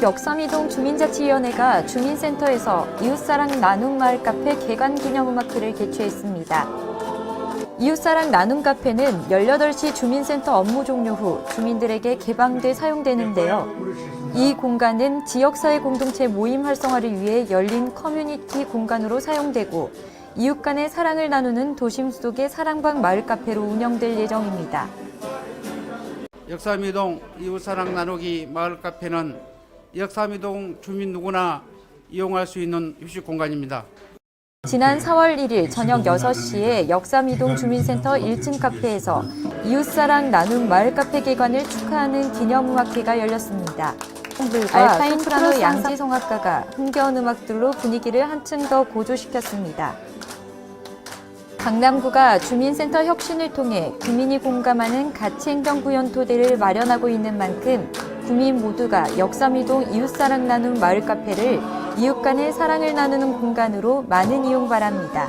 역삼이동 주민자치위원회가 주민센터에서 이웃사랑 나눔 마을 카페 개관 기념음악회를 개최했습니다. 이웃사랑 나눔 카페는 18시 주민센터 업무 종료 후 주민들에게 개방돼 사용되는데요. 이 공간은 지역사회 공동체 모임 활성화를 위해 열린 커뮤니티 공간으로 사용되고 이웃 간의 사랑을 나누는 도심 속의 사랑방 마을 카페로 운영될 예정입니다. 역삼이동 이웃사랑 나누기 마을 카페는 역삼이동 주민 누구나 이용할 수 있는 휴식 공간입니다. 지난 4월 1일 저녁 6시에 역삼이동 주민센터 1층 카페에서 이웃사랑 나눔 마을 카페 개관을 축하하는 기념음악회가 열렸습니다. 알파인 소프라노 양지성악가가 흥겨운 음악들로 분위기를 한층 더 고조시켰습니다. 강남구가 주민센터 혁신을 통해 구민이 공감하는 가치행정 구현 토대를 마련하고 있는 만큼 구민 모두가 역삼이동 이웃사랑 나눔 마을 카페를 이웃 간의 사랑을 나누는 공간으로 많은 이용 바랍니다.